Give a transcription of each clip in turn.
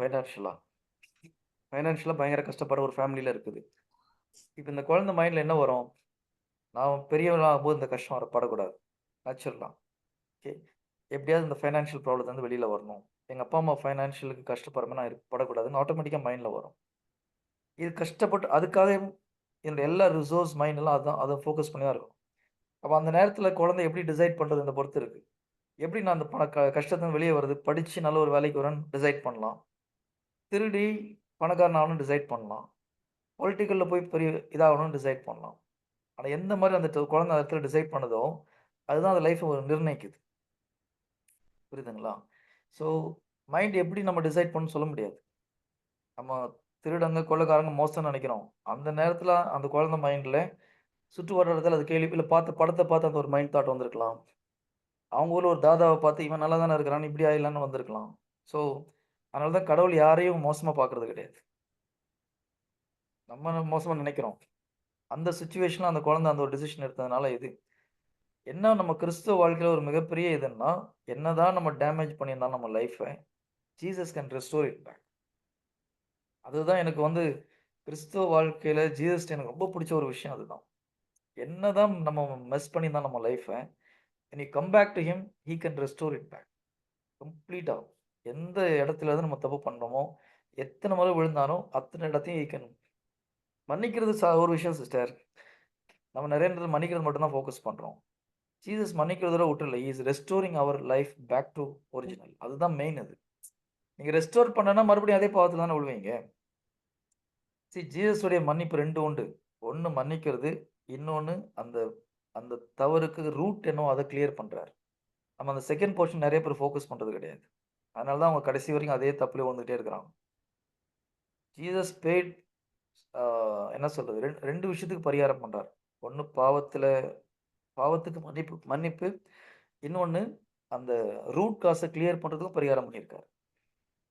ஃபைனான்ஷியலா. ஃபைனான்ஷியலா பயங்கர கஷ்டப்படுற ஒரு ஃபேமிலியில் இருக்குது. இப்போ இந்த குழந்தை மைண்ட்ல என்ன வரும்? நான் பெரியவனாகும் போது இந்த கஷ்டம் வரப்படக்கூடாது படக்கூடாது. ஓகே. எப்படியாவது இந்த ஃபைனான்ஷியல் ப்ராப்ளம் வந்து வெளியில் வரணும். எங்க அப்பா, அம்மா ஃபைனான்ஷியலுக்கு கஷ்டப்படுறமே நான் படக்கூடாதுன்னு ஆட்டோமேட்டிக்காக மைண்டில் வரும். இது கஷ்டப்பட்டு அதுக்காக என்னோட எல்லா ரிசோர்ஸ் மைண்ட் எல்லாம் அதான் அதை ஃபோக்கஸ் பண்ணி தான் இருக்கும். அப்போ அந்த நேரத்தில் குழந்தை எப்படி டிசைட் பண்றதுன்றத பொறுத்து இருக்கு. எப்படி நான் அந்த பண க கஷ்டத்துலேருந்து வெளியே வரது? படித்து நல்ல ஒரு வேலைக்கு வரேன்னு டிசைட் பண்ணலாம். திருடி பணக்காரனாகணும் ஆகணும்னு டிசைட் பண்ணலாம். பொலிட்டிக்கலில் போய் பெரிய இதாகணும்னு டிசைட் பண்ணலாம். ஆனால் எந்த மாதிரி அந்த குழந்தை இடத்துல டிசைட் பண்ணுதோ, அதுதான் அந்த லைஃப்ப நிர்ணயிக்குது. புரியுதுங்களா? ஸோ மைண்ட் எப்படி நம்ம டிசைட் பண்ண சொல்ல முடியாது. நம்ம திருடங்க, கொள்ளக்காரங்க மோசம்னு நினைக்கிறோம் அந்த நேரத்தில் அந்த குழந்தை மைண்டில் சுற்று வட்டாரத்தில் அது கேள்வி இல்லை பார்த்து படத்தை பார்த்து அந்த ஒரு மைண்ட் தாட் வந்திருக்கலாம். அவங்க ஊரில் ஒரு தாதாவை பார்த்து இவன் நல்லா தானே இருக்கிறான்னு இப்படி ஆயிடலான்னு வந்திருக்கலாம். ஸோ அதனால தான் கடவுள் யாரையும் மோசமா பார்க்கறது கிடையாது. நம்ம மோசமா நினைக்கிறோம் அந்த சிச்சுவேஷன்ல அந்த குழந்தை அந்த ஒரு டிசிஷன் எடுத்ததுனால இது. என்ன நம்ம கிறிஸ்துவ வாழ்க்கையில ஒரு மிகப்பெரிய இதுன்னா, என்னதான் நம்ம டேமேஜ் பண்ணியிருந்தாலும் நம்ம லைஃப்பை Jesus can restore it back. அதுதான் எனக்கு வந்து கிறிஸ்துவ வாழ்க்கையில ஜீசஸ் எனக்கு ரொம்ப பிடிச்ச ஒரு விஷயம் அதுதான். என்னதான் நம்ம மெஸ் பண்ணியிருந்தா நம்ம லைஃப்பை when come back to him, he can restore it back. கம்ப்ளீட்டா. எந்த இடத்துல இருந்து நம்ம தப்பு பண்ணுறோமோ எத்தனை முறை விழுந்தாலும் அத்தனை இடத்தையும் ஈக்கணும் மன்னிக்கிறது ச ஒரு விஷயம் சிஸ்டர். நம்ம நிறைய நேரத்தில் மன்னிக்கிறது மட்டும்தான் ஃபோக்கஸ் பண்ணுறோம் ஜீசஸ் மன்னிக்கிறதோட விட்டுல is restoring our life back to original. அதுதான் மெயின் அது. நீங்கள் ரெஸ்டோர் பண்ணனா மறுபடியும் அதே பாவத்தில் தானே விழுவீங்க. சி ஜீசஸுடைய மன்னிப்பு ரெண்டு உண்டு. ஒன்று மன்னிக்கிறது, இன்னொன்று அந்த அந்த தவறுக்கு ரூட் என்னவோ அதை கிளியர் பண்ணுறாரு நம்ம அந்த செகண்ட் போர்ஷன் நிறைய பேர் ஃபோக்கஸ் பண்ணுறது கிடையாது. அதனால தான் அவங்க கடைசி வரைக்கும் அதே தப்புலயே வந்துகிட்டே இருக்கிறாங்க. ஜீசஸ் பெய்ட் என்ன சொல்றது? ரெண்டு ரெண்டு விஷயத்துக்கு பரிகாரம் பண்ணுறார் ஒன்று பாவத்தில் பாவத்துக்கு மன்னிப்பு மன்னிப்பு. இன்னொன்று அந்த ரூட் காசை கிளியர் பண்ணுறதுக்கும் பரிகாரம் பண்ணியிருக்காரு.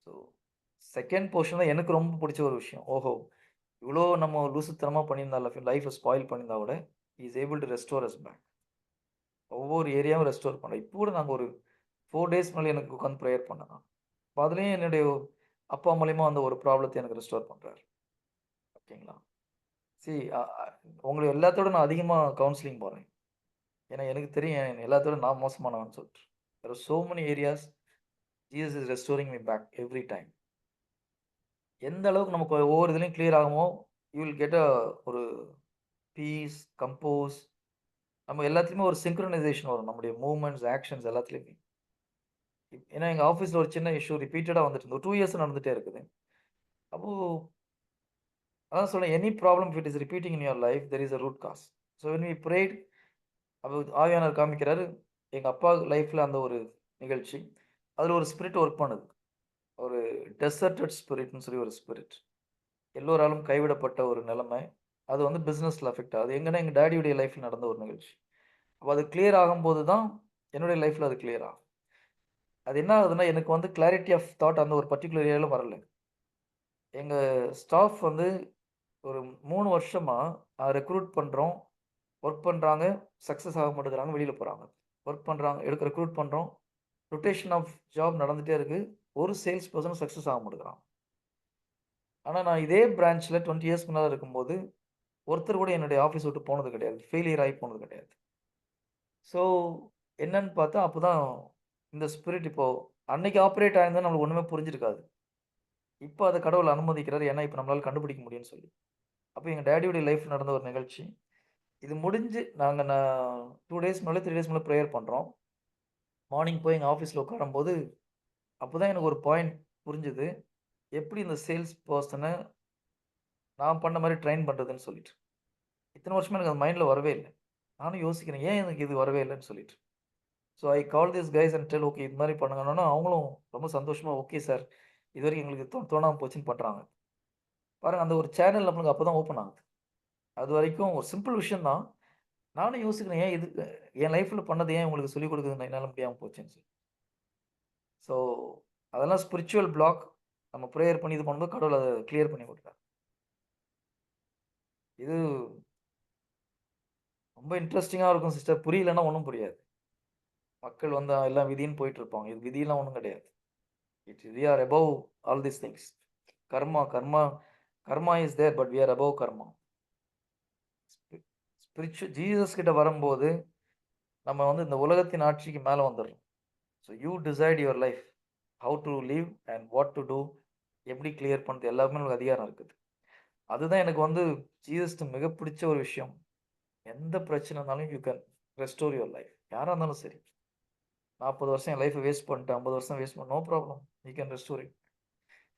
ஸோ செகண்ட் போர்ஷன் தான் எனக்கு ரொம்ப பிடிச்ச ஒரு விஷயம். ஓஹோ! இவ்வளோ நம்ம லூசுத்தனமாக பண்ணியிருந்தா லைஃப் லைஃப்ப ஸ்பாயில் பண்ணியிருந்தா கூட, is able to restore us back. ஒவ்வொரு ஏரியாவும் ரெஸ்டோர் பண்ணோம் இப்போ கூட நாங்கள் ஒரு ஃபோர் டேஸ் மேலே எனக்கு உட்காந்து ப்ரேயர் பண்ணேன் நான். அப்ப என்னுடைய அப்பா மூலயமா அந்த ஒரு ப்ராப்ளத்தை எனக்கு ரெஸ்டோர் பண்ணுறாரு ஓகேங்களா? சி உங்களை எல்லாத்தோட நான் அதிகமாக கவுன்சிலிங் போகிறேன் ஏன்னா எனக்கு தெரியும் எல்லாத்தோட நான் மோசமானவன் சொல்லிட்டு. There so many areas Jesus is restoring me back every time. எந்த அளவுக்கு நமக்கு ஒவ்வொரு இதுலேயும் கிளியர் ஆகுமோ, யூ வில் கெட் அ ஒரு பீஸ், கம்போஸ் நம்ம எல்லாத்துலேயுமே ஒரு சிங்க்ரனைசேஷன் வரும். நம்முடைய மூவ்மெண்ட்ஸ், ஆக்ஷன்ஸ் எல்லாத்துலேயுமே ஏன்னா எங்கள் ஆஃபீஸில் ஒரு சின்ன இஷ்யூ ரிப்பீட்டடாக வந்துட்டு இருந்தோம் டூ இயர்ஸ் நடந்துகிட்டே இருக்குது. அப்போது அதான் சொன்னேன் any problem it is repeating in your life there is a root cause. So when we prayed அப்போ ஆவியானவர் காமிக்கிறாரு. எங்கள் அப்பா லைஃப்பில் அந்த ஒரு நிகழ்ச்சி. அதில் ஒரு ஸ்பிரிட் ஒர்க் பண்ணுது. ஒரு டெசர்டட் ஸ்பிரிட்னு சொல்லி ஒரு ஸ்பிரிட். எல்லோராலும் கைவிடப்பட்ட ஒரு நிலைமை. அது வந்து பிஸ்னஸில் அஃபெக்ட் ஆகுது. எங்கன்னா எங்கள் டாடியுடைய லைஃப்பில் நடந்த ஒரு நிகழ்ச்சி. அப்போ அது கிளியர் ஆகும்போது தான் என்னுடைய லைஃப்பில் அது கிளியர் ஆகும். அது என்ன ஆகுதுன்னா, எனக்கு வந்து கிளாரிட்டி ஆஃப் தாட் அந்த ஒரு பர்டிகுலர் ஏரியாவில் வரல. எங்கள் ஸ்டாஃப் வந்து ஒரு மூணு வருஷமாக ரெக்ரூட் பண்ணுறோம் ஒர்க் பண்ணுறாங்க சக்ஸஸ் ஆக மாட்டேங்கிறாங்க. வெளியில் போகிறாங்க ஒர்க் பண்ணுறாங்க எடுக்க ரெக்ரூட் பண்ணுறோம் ரொட்டேஷன் ஆஃப் ஜாப் நடந்துகிட்டே இருக்குது ஒரு சேல்ஸ் பர்சன் சக்ஸஸ் ஆக மாட்டேங்கிறான். ஆனால் நான் இதே பிரான்ச்சில் டுவெண்ட்டி இயர்ஸ் முன்னால் இருக்கும்போது, ஒருத்தர் கூட என்னுடைய ஆஃபீஸ் விட்டு போனது கிடையாது. ஃபெயிலியர் ஆகி போனது கிடையாது. ஸோ என்னன்னு பார்த்தா, அப்போ தான் இந்த ஸ்பிரிட் இப்போ அன்னைக்கு ஆப்ரேட் ஆயிருந்தா நம்மளுக்கு ஒண்ணுமே புரிஞ்சிருக்காது. இப்போ அதை கடவுள் அனுமதிக்கிறார் ஏன்னா, இப்போ நம்மளால கண்டுபிடிக்க முடியும்னு சொல்லி. அப்போ எங்க டாடியுடைய லைஃப் நடந்த ஒரு நிகழ்ச்சி. இது முடிஞ்சு நாங்க நான் டூ டேஸ் மேலே த்ரீ டேஸ் மேலே ப்ரேயர் பண்றோம். மார்னிங் போய் எங்க ஆஃபீஸ்ல உட்காரும்போது, அப்பதான் எனக்கு ஒரு பாயிண்ட் புரிஞ்சுது எப்படி இந்த சேல்ஸ் பர்சனை நான் பண்ண மாதிரி ட்ரெயின் பண்றதுன்னு சொல்லிட்டு. இத்தனை வருஷமா எனக்கு அது மைண்ட்ல வரவே இல்லை நானும் யோசிக்கிறேன். ஏன் எனக்கு இது வரவே இல்லைன்னு சொல்லிட்டு. So I call this guys and tell okay இது மாதிரி பண்ணுங்கன்னா அவங்களும் ரொம்ப சந்தோஷமாக ஓகே சார். இதுவரைக்கும் எங்களுக்கு தோ தோணாமல் போச்சுன்னு பண்ணுறாங்க பாருங்கள் அந்த ஒரு சேனல் நம்மளுக்கு அப்பதான் ஓப்பன் ஆகுது. அது வரைக்கும் ஒரு சிம்பிள் விஷயம் தான். நானும் யோசிக்கிறேன். ஏன் இது என் லைஃப்பில் பண்ணது ஏன் உங்களுக்கு சொல்லிக் கொடுக்குறது என்னால் முடியாமல் போச்சுன்னு சொல்லி. ஸோ அதெல்லாம் ஸ்பிரிச்சுவல் பிளாக். நம்ம ப்ரேயர் பண்ணி இது பண்ணும்போது கடவுள் அதை கிளியர் பண்ணி கொடுத்தார் இது ரொம்ப இன்ட்ரெஸ்டிங்காக இருக்கும் சிஸ்டர். புரியலன்னா ஒன்றும் புரியாது. மக்கள் வந்து எல்லாம் விதின்னு போயிட்டு இருப்பாங்க. இது விதியெல்லாம் ஒன்றும் கிடையாது. It we are above all this things karma karma karma is there but we are above karma. ஸ்பிரிச்சு Jesus கிட்ட வரும்போது நம்ம வந்து இந்த உலகத்தின் ஆட்சிக்கு மேலே வந்துடுறோம் so you decide your life how to leave and what to do எப்படி கிளியர் பண்ணுறது எல்லாமே உங்களுக்கு அதிகாரம் இருக்குது. அதுதான் எனக்கு வந்து ஜீசஸ்க்கு மிக பிடிச்ச ஒரு விஷயம். எந்த பிரச்சனை இருந்தாலும் you can restore your life யாராக இருந்தாலும் சரி. நாற்பது வருஷம் என் லைஃப்பை வேஸ்ட் பண்ணிட்டேன். ஐம்பது வருஷம் வேஸ்ட் பண்ண no problem you can restore it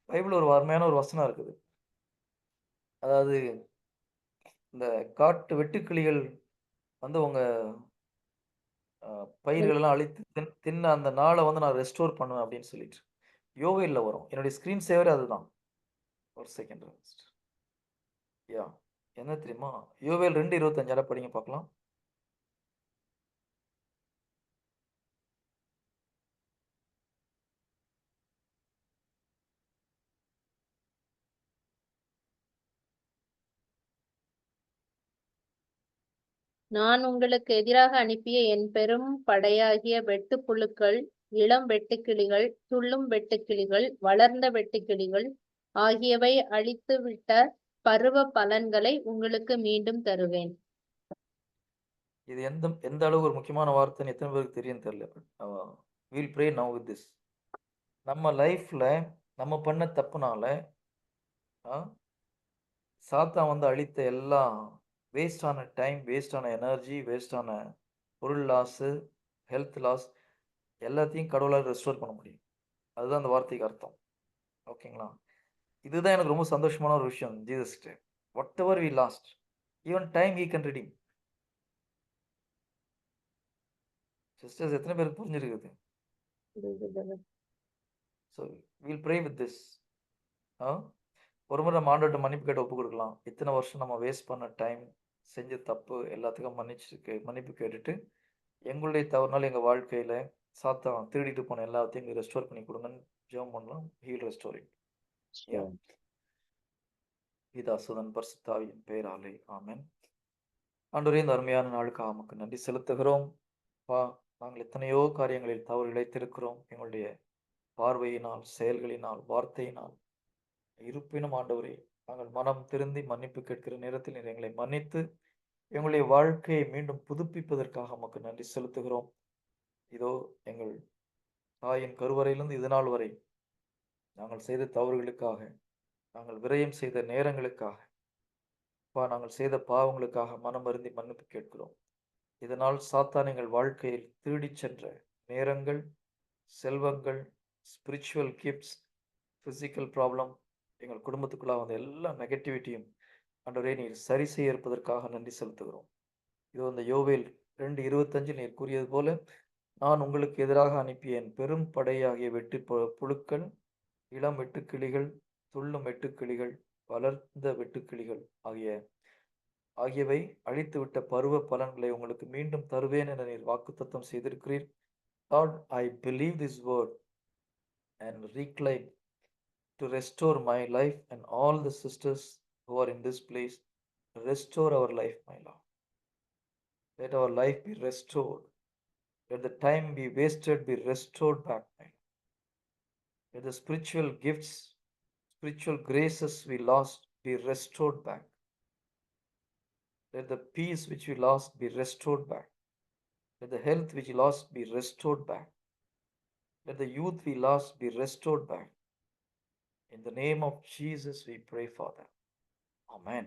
Bible ஒரு அருமையான ஒரு வசனம் இருக்குது. அதாவது இந்த காட்டு வெட்டுக்கிளிகள் வந்து உங்கள் பயிர்களெல்லாம் அழித்து தின் தின்ன அந்த நாளை வந்து நான் ரெஸ்டோர் பண்ணுவேன் அப்படின்னு சொல்லிட்டு. யோகையில் வரும். என்னுடைய ஸ்க்ரீன் சேவர் அதுதான். ஒரு செகண்ட் யா என்ன தெரியுமா? யோவேல் ரெண்டு இருபத்தஞ்சாயிரம் படிங்க பார்க்கலாம். நான் உங்களுக்கு எதிராக அனுப்பிய என் பெரும் படையாகிய வெட்டுப்புழுக்கள் இளம் வெட்டுக்கிளிகள் துள்ளும் வெட்டுக்கிளிகள் வளர்ந்த வெட்டுக்கிளிகள் ஆகியவை அழித்துவிட்ட பருவ பலன்களை உங்களுக்கு மீண்டும் தருவேன். இது எந்த எந்த அளவு ஒரு முக்கியமான வார்த்தைன்னு எத்தனை பேருக்கு தெரியும் தெரியல will pray now with this நம்ம லைஃப்ல நம்ம பண்ண தப்புனால uh, ஆ, வந்து அழித்த எல்லா வேஸ்டான டைம் வேஸ்டான எனர்ஜி வேஸ்டான பொருள் லாஸு ஹெல்த் லாஸ் எல்லாத்தையும் கடவுளால் ரெஸ்டோர் பண்ண முடியும். அதுதான் அந்த வார்த்தைக்கு அர்த்தம். ஓகேங்களா இதுதான் எனக்கு ரொம்ப சந்தோஷமான ஒரு விஷயம் ஜீசஸ்ட்டு whatever we lost even time he can redeem. Sisters எத்தனை பேருக்கு புரிஞ்சிருக்குது? So will pray with this ஒரு முறை நம்ம ஆண்டோட்ட மன்னிப்பு கேட்டு ஒப்பு கொடுக்கலாம். இத்தனை வருஷம் நம்ம வேஸ்ட் பண்ண டைம் செஞ்ச தப்பு எல்லாத்துக்கும் மன்னிச்சிருக்கு மன்னிப்பு கேட்டுட்டு எங்களுடைய தவறுனால எங்கள் வாழ்க்கையில் சாத்தான் திருடிட்டு போன எல்லாத்தையும் ரெஸ்டோர் பண்ணி கொடுங்கன்னு ஜெபம் பண்ணலாம். Heal restoring. இதா சுதன் பரிசுத்தாவியின் பெயராலே. ஆமென் ஆண்டவரே இந்த அருமையான நாளுக்கு ஆமக்கு நன்றி செலுத்துகிறோம். பா நாங்கள் எத்தனையோ காரியங்களில் தவறு இழைத்திருக்கிறோம். எங்களுடைய பார்வையினால் செயல்களினால் வார்த்தையினால் இருப்பினும் ஆண்டவரே நாங்கள் மனம் திருந்தி மன்னிப்பு கேட்கிற நேரத்தில் நீர் எங்களை மன்னித்து எங்களுடைய வாழ்க்கையை மீண்டும் புதுப்பிப்பதற்காக உமக்கு நன்றி செலுத்துகிறோம். இதோ எங்கள் தாயின் கருவறையிலிருந்து இது நாள் வரை நாங்கள் செய்த தவறுகளுக்காக நாங்கள் விரயம் செய்த நேரங்களுக்காக அப்பா நாங்கள் செய்த பாவங்களுக்காக மனம் அருந்தி மன்னிப்பு கேட்கிறோம். இதனால் சாத்தான் எங்கள் வாழ்க்கையில் திருடி சென்ற நேரங்கள் செல்வங்கள் ஸ்பிரிச்சுவல் கிஃப்ட்ஸ் ஃபிசிக்கல் ப்ராப்ளம் எங்கள் குடும்பத்துக்குள்ளாக வந்த எல்லா நெகட்டிவிட்டியும் அன்றரே நீர் சரி செய்ய இருப்பதற்காக நன்றி செலுத்துகிறோம். இது அந்த யோவேல் ரெண்டு இருபத்தஞ்சு நீர் கூறியது போல நான் உங்களுக்கு எதிராக அனுப்பிய என் பெரும் படையாகிய வெட்டு பு- புழுக்கள் இளம் வெட்டுக்கிளிகள் துள்ளும் வெட்டுக்கிளிகள் வளர்ந்த வெட்டுக்கிளிகள் ஆகிய ஆகியவை அழித்துவிட்ட பருவ பலன்களை உங்களுக்கு மீண்டும் தருவேன் என நீர் வாக்குத்தத்தம் செய்திருக்கிறீர். Lord, I believe this word and recline to restore my life and all the sisters who are in this place. Restore our life, my Lord. Let our life be restored. Let the time be wasted be restored back, my Lord. Let the spiritual gifts, spiritual graces we lost be restored back. Let the peace which we lost be restored back. Let the health which we lost be restored back. Let the youth we lost be restored back. In the name of Jesus, we pray, Father. Amen.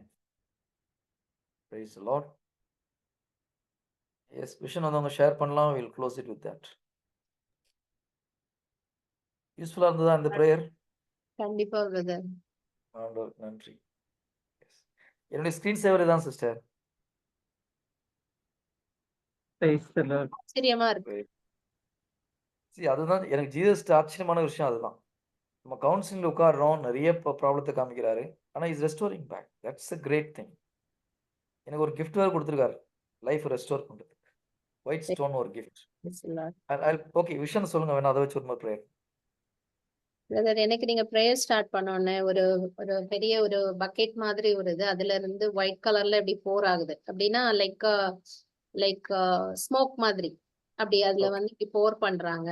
Praise the Lord. Yes vision வந்து அவங்க share பண்ணலாம் will close it with that யூஸ்ஃபுல்லாக இருந்ததா இந்த prayer கண்டிப்பா brother ஆண்டவருக்கு நன்றி Yes. என்னுடைய ஸ்க்ரீன் சேவர் தான் சிஸ்டர் Praise the Lord. ஆச்சரியமா இருக்கு அதுதான் எனக்கு ஜீசஸ் ஆச்சரியமான விஷயம் அதுதான் நம்ம கவுன்சிலிங்ல உட்காடுறோம் நிறைய ப்ராப்ளத்தை காமிக்கிறாரு. ஆனால் is restoring back that's a great thing எனக்கு ஒரு gift வேறு கொடுத்துருக்காரு. லைஃப் ரெஸ்டோர் பண்ணுறதுக்கு ஒயிட் ஸ்டோன் ஒரு கிஃப்ட் ஓகே விஷயம் சொல்லுங்க. வேணா அதை வச்சு ஒரு ப்ரேயர் பிரதர் எனக்கு நீங்க ப்ரேயர் ஸ்டார்ட் பண்ணோன்னே ஒரு ஒரு பெரிய ஒரு பக்கெட் மாதிரி ஒரு இது. அதுல இருந்து ஒயிட் கலர்ல இப்படி போர் ஆகுது. அப்படின்னா லைக் லைக் ஸ்மோக் மாதிரி. அப்படி அதுல. வந்து இப்படி போர் பண்றாங்க.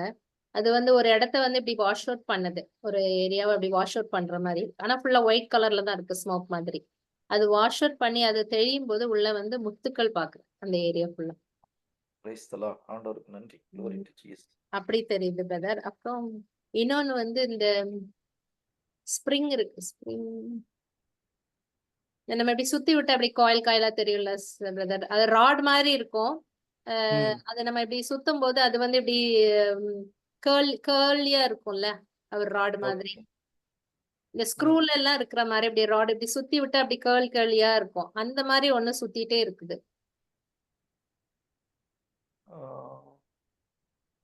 அது வந்து ஒரு இடத்த வந்து இப்படி வாஷ் அவுட் பண்ணுது. ஒரு ஏரியாவை அப்படி வாஷ் அவுட் பண்ற மாதிரி. ஆனா ஃபுல்லா ஒயிட் கலர்ல தான் இருக்கு ஸ்மோக் மாதிரி. அது வாஷ் அவுட் பண்ணி அது தெளியும் போது உள்ள வந்து முத்துக்கள் பாக்குறேன் அந்த ஏரியா ஃபுல்லா அப்படி தெரியுது பிரதர் அப்புறம் இன்னொன்னு வந்து இந்த ஸ்ப்ரிங் இருக்கு. ஸ்ப்ரிங் நம்ம இப்படி சுத்தி விட்டு அப்படி காயில் காயிலா தெரியும்ல பிரதர் அது ராட் மாதிரி இருக்கும். அதை நம்ம இப்படி சுத்தும் போது அது வந்து இப்படி கேர்ள் கேர்லியா இருக்கும்ல ஒரு ராட் மாதிரி. இந்த ஸ்க்ரூல எல்லாம் இருக்கிற மாதிரி இப்படி ராட் இப்படி சுத்தி விட்டு அப்படி கேர்ள் கேர்லியா இருக்கும். அந்த மாதிரி ஒண்ணு சுத்திட்டே இருக்குது.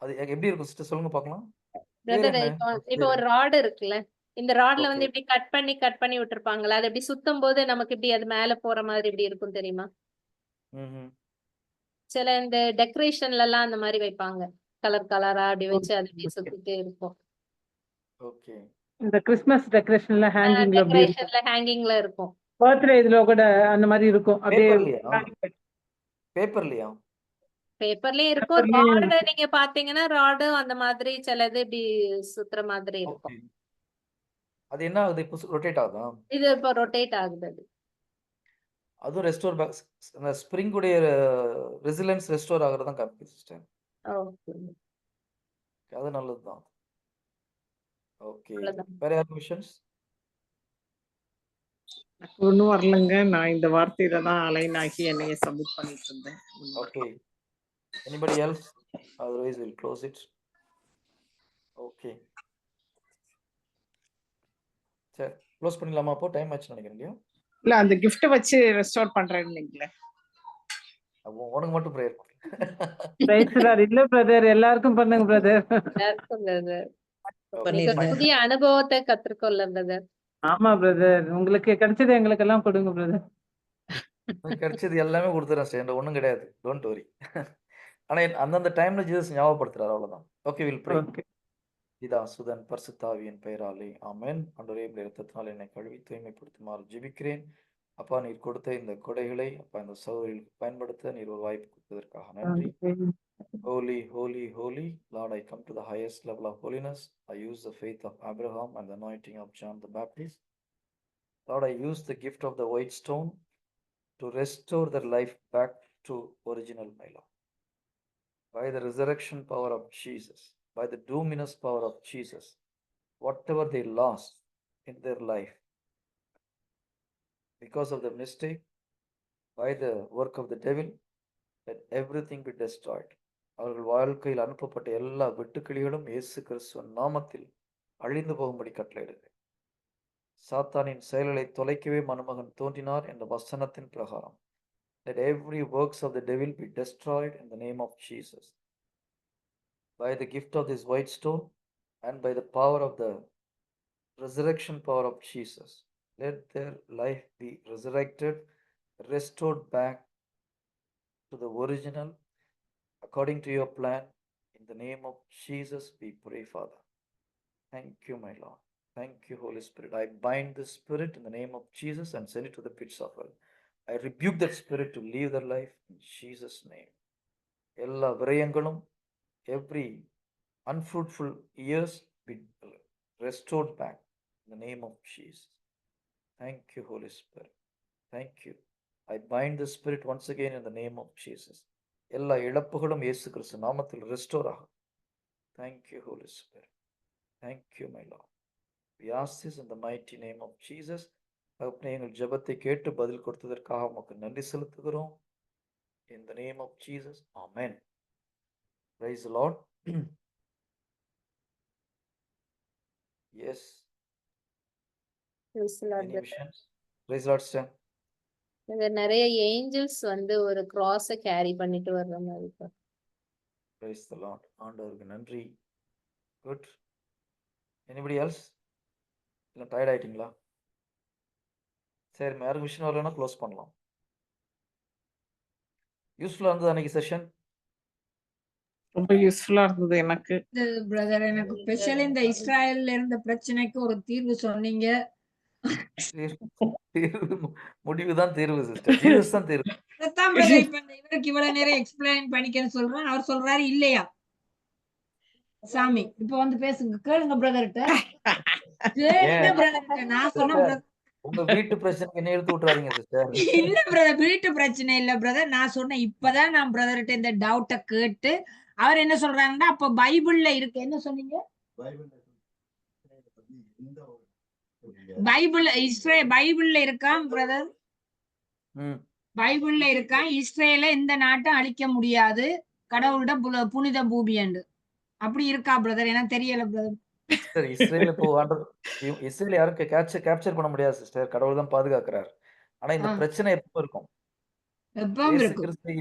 அது எப்படி இருக்கும் சிஸ்டர் சொல்லுங்க பார்க்கலாம். பேர் பிரதர் இப்போ ஒரு ராடு இருக்குல்ல இந்த ராட்ல வந்து இப்படி கட் பண்ணி கட் பண்ணி விட்டுருப்பாங்களா? அது இப்படி சுத்தும் போது நமக்கு இப்படி அது மேல போற மாதிரி இப்படி இருக்கும் தெரியுமா? சில இந்த டெக்கரேஷன்ல எல்லாம் அந்த மாதிரி வைப்பாங்க. கலர் கலரா அப்படி வச்சு அது இப்படி ஓகே சுத்திட்டே இருக்கும் ஓகே இந்த கிறிஸ்மஸ் டெக்கரேஷன்ல ஹேங்கிங்ல டெக்கரேஷன்ல ஹேங்கிங்ல இருக்கும். பர்த்டே இதுல கூட அந்த மாதிரி இருக்கும். அப்படியே பேப்பர்லையா பேப்பர்லையா பேப்பர்லயும் இருக்கும். பேப்பர்லயும் ராடு இருக்கும். நீங்க பாத்தீங்கன்னா ராடும் அந்த மாதிரி சிலது இப்படி சுத்துற மாதிரி இருக்கும். அது என்ன ஆகுது? இப்போ ரொட்டேட் ஆகுதா? இது இப்போ ரொட்டேட் ஆகுது அது. அதுவும் ரெஸ்டோர் ஸ்ப்ரிங் உடைய ரெசிலன்ஸ் ரெஸ்டோர் ஆகிறது தான் சிஸ்டர் ஓகே அது நல்லது தான் ஓகே வேற யார் கொஷன்ஸ் ஒன்றும் வரலங்க. நான் இந்த வார்த்தையில தான் அலைன் ஆகி என்னைய சப்மிட் பண்ணிட்டு இருந்தேன். Okay. Anybody else otherwise will close it okay. சரி க்ளோஸ் பண்ணிடலாமா அப்போ? டைம் ஆச்சு நினைக்கிறேன் இல்ல அந்த கிஃப்ட வச்சு ரெஸ்டோர் பண்றேன்னு உனக்கு மட்டும் ப்ரேயர் Lord. இல்ல பிரதர் எல்லாருக்கும் பண்ணுங்க பிரதர் புதிய அனுபவத்தை கத்துக்கொள்ள பிரதர் ஆமா பிரதர் உங்களுக்கு கிடைச்சது எங்களுக்கு எல்லாம் கொடுங்க பிரதர் கிடைச்சது எல்லாமே கொடுத்துறேன் ஸ்டேண்ட் ஒன்றும் கிடையாது. டோன்ட் வரி ஆனா அந்தந்த டைம்ல ஜீசஸ் ஞாபகப்படுத்துறாரு. அவ்வளவுதான். ஓகே வில் ப்ரே இதா சுதன் பரிசுத்தாவியின் பெயராலே. ஆமென். அன்றரே இப்படி இரத்தத்தினால் என்னை கழுவி தூய்மைப்படுத்துமாறு ஜெபிக்கிறேன். அப்பா நீர் கொடுத்த இந்த கொடைகளை அப்பா இந்த சௌகரியங்களுக்கு பயன்படுத்த நீர் ஒரு வாய்ப்பு கொடுத்ததற்காக நன்றி Holy, holy, holy, Lord, I come to the highest level of holiness. I use the faith of Abraham and the anointing of John the Baptist. Lord, I use the gift of the white stone to restore their life back to original, my Lord. By the resurrection power of Jesus, by the luminous power of Jesus, whatever they lost in their life because of the mistake, by the work of the devil, let everything be destroyed. அவர்கள் வாழ்க்கையில் அனுப்பப்பட்ட எல்லா வெட்டுக்கிளிகளும் இயேசு கிறிஸ்துவின் நாமத்தில் அழிந்து போகும்படி கட்டளையிடுகிறேன் சாத்தானின் செயல்களை தொலைக்கவே மனுமகன் தோன்றினார் என்ற வசனத்தின் பிரகாரம் let every works of the devil be destroyed in the name of Jesus by the gift of this white stone and by the power of the resurrection power of Jesus let their life be resurrected restored back to the original according to your plan. In the name of Jesus, we pray, Father. Thank you, my Lord. Thank you, Holy Spirit. I bind the spirit in the name of Jesus and send it to the pits of hell. I rebuke that spirit to leave their life in Jesus' name. எல்லா விரயங்களும் every unfruitful years be restored back in the name of Jesus. Thank you, Holy Spirit. Thank you. I bind the spirit once again in the name of Jesus எல்லா இழப்புகளும் இயேசு கிறிஸ்து நாமத்தில் restore ஆகும் thank you holy spirit thank you my Lord we இந்த in the mighty name of Jesus தகப்பனே எங்கள் ஜெபத்தை கேட்டு பதில் கொடுத்ததற்காக உமக்கு நன்றி செலுத்துகிறோம். In the name of Jesus amen praise Lord yes Praise the Lord, நிறைய ஏஞ்சல்ஸ் வந்து ஒரு கிராஸ கேரி பண்ணிட்டு வர்ற மாதிரி இருக்கு. பிரைஸ் த லார்ட் ஆண்டவருக்கு நன்றி. குட் எனிபடி எல்ஸ் இல்லை டயர்ட் ஆயிட்டீங்களா? சரி யாருக்கு விஷயம் வரலன்னா க்ளோஸ் பண்ணலாம். யூஸ்ஃபுல்லாக இருந்தது அன்னைக்கு செஷன் ரொம்ப யூஸ்ஃபுல்லா இருந்தது எனக்கு. பிரதர் எனக்கு ஸ்பெஷல் இந்த இஸ்ராயல்ல இருந்த பிரச்சனைக்கு ஒரு தீர்வு சொன்னீங்க. தீர்வு முடிவு தான் தீர்வு சிஸ்டர் ஜீசஸ் தான் தீர்வு. அதான் இவருக்கு இவ்வளவு நேரம் எக்ஸ்பிளைன் பண்ணிக்கன்னு சொல்றேன். அவர் சொல்றாரு இல்லையா? சாமி இப்ப வந்து பேசுங்க. கேளுங்க பிரதர்கிட்ட கேளுங்க ஏன்? பிரதர்கிட்ட நான் சொன்ன உங்க வீட்டு பிரச்சனைக்கு என்ன எடுத்து விட்டுறாதீங்க சிஸ்டர் இல்ல பிரதர் வீட்டு பிரச்சனை இல்ல பிரதர் நான் சொன்னேன் இப்பதான் நான் பிரதர்கிட்ட இந்த டவுட்ட கேட்டு அவர் என்ன சொல்றாங்கன்னா அப்ப பைபிள்ல இருக்கு. என்ன சொன்னீங்க? பைபிள் இஸ்ரே பைபிள்ல இருக்கான் பிரதர் ம். பைபிள்ல இருக்கான் இஸ்ரேல இந்த நாட்டை அழிக்க முடியாது. கடவுளோட புல- புனித பூமியண்டு அப்படி இருக்கா பிரதர் எனக்கு தெரியல பிரதர் சிஸ்டர் இஸ்ரேல் இப்போ இஸ்ரேல் யாரும் கேப்சர் கேப்சர் பண்ண முடியாது சிஸ்டர் கடவுள் தான் பாதுகாக்கிறார். ஆனா இந்த. பிரச்சனை எப்பவும் இருக்கும். எப்பவும் இயேசு இருக்கும். கிறிஸ்து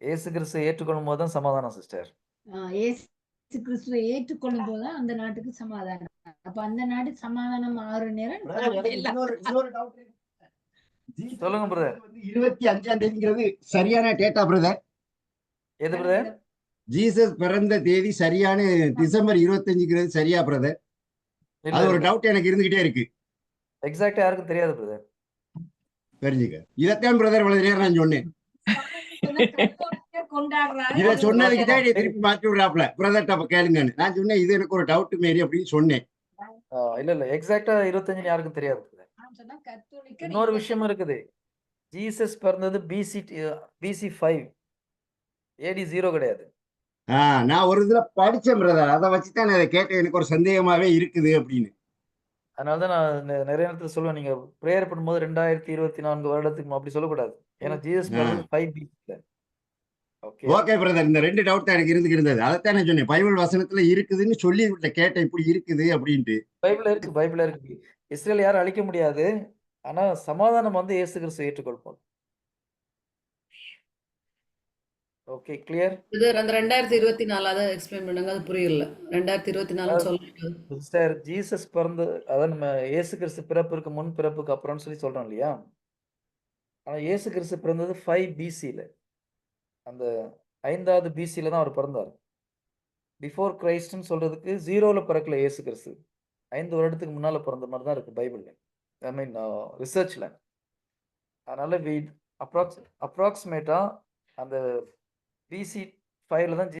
இயேசு கிறிஸ்து ஏற்றுக்கொள்ளும் போது தான் சமாதானம் சிஸ்டர் கிறிஸ்துவை ஏற்றுக்கொள்ளும் போதுதான் அந்த நாட்டுக்கு சமாதானம். அப்ப அந்த நாடு சமாதானம் ஆறு நேரம் சொல்லுங்க பிரதர் இருபத்தி அஞ்சாம் தேதிங்கிறது சரியான டேட்டா பிரதர் எது பிரதர் ஜீசஸ் பிறந்த தேதி சரியான டிசம்பர் இருபத்தஞ்சுங்கிறது சரியா பிரதர் அது ஒரு டவுட் எனக்கு இருந்துகிட்டே இருக்கு. எக்ஸாக்டா யாருக்கும் தெரியாது பிரதர் தெரிஞ்சுக்க. இதைத்தான் பிரதர் இவ்வளவு நேரம் நான் சொன்னேன். கொண்டாடுறாரு. இதை அது சொன்னதுக்கு தான் திருப்பி மாத்தி விடுறாப்ல பிரதர் அப்ப கேளுங்கன்னு. நான் சொன்னேன் இது எனக்கு ஒரு டவுட் மாரி அப்படின்னு சொன்னேன். இல்ல இல்ல. எக்ஸாக்டா இருபத்தஞ்சு யாருக்கும் தெரியாது. இன்னொரு விஷயமும் இருக்குது. ஜீசஸ் பிறந்தது BC BC five AD zero கிடையாது. ஆஹ் நான் ஒரு இதுல படிச்சேன் பிரதர். அதை வச்சுதான் நான் இதை கேட்டேன். எனக்கு ஒரு சந்தேகமாவே இருக்குது அப்படின்னு. அதனால தான் நான் நிறைய நேரத்துல சொல்லுவேன். நீங்க ப்ரேயர் பண்ணும்போது ரெண்டாயிரத்தி இருபத்தி நான்கு வருடத்துக்கு அப்படி சொல்லக்கூடாது. ஏன்னா ஜீசஸ் ஃபைவ் பிசில ஓகே ஓகே பிரதர் இந்த ரெண்டு டவுட் தான் எனக்கு இருந்து இருந்தது அதைத்தான் நான் சொன்னேன். பைபிள் வசனத்துல இருக்குதுன்னு சொல்லி விட்ட கேட்டேன். இப்படி இருக்குது அப்படின்ட்டு. பைபிள் இருக்கு பைபிள் இருக்கு. இஸ்ரேல் யாரும் அழிக்க முடியாது. ஆனா சமாதானம் வந்து இயேசு கிறிஸ்து ஏற்றுக்கொள்வோம் ஓகே கிளியர் இது அந்த ரெண்டாயிரத்தி இருபத்தி நாலாவது எக்ஸ்பிளைன் பண்ணுங்க. அது புரியல. ரெண்டாயிரத்தி இருபத்தி நாலு சொல்லுங்க சிஸ்டர் ஜீசஸ் பிறந்து அதான் நம்ம இயேசு கிறிஸ்து பிறப்பிற்கு முன் பிறப்புக்கு அப்புறம்னு சொல்லி சொல்றோம் இல்லையா? ஆனா இயேசு கிறிஸ்து பிறந்தது ஃபைவ் பிசியில அந்த ஐந்தாவது பிசியில தான் அவர் பிறந்தார். பிஃபோர் கிரைஸ்ட்னு சொல்றதுக்கு ஜீரோவில் பிறக்கல இயேசு கிறிஸ்து. ஐந்து வருடத்துக்கு முன்னால் பிறந்த மாதிரி தான் இருக்கு பைபிள் ஐ மீன் ரிசர்ச்ல அதனால வி அப்ராக்ஸ் அப்ராக்ஸிமேட்டாக அந்த பிசி ஃபைவ்ல தான்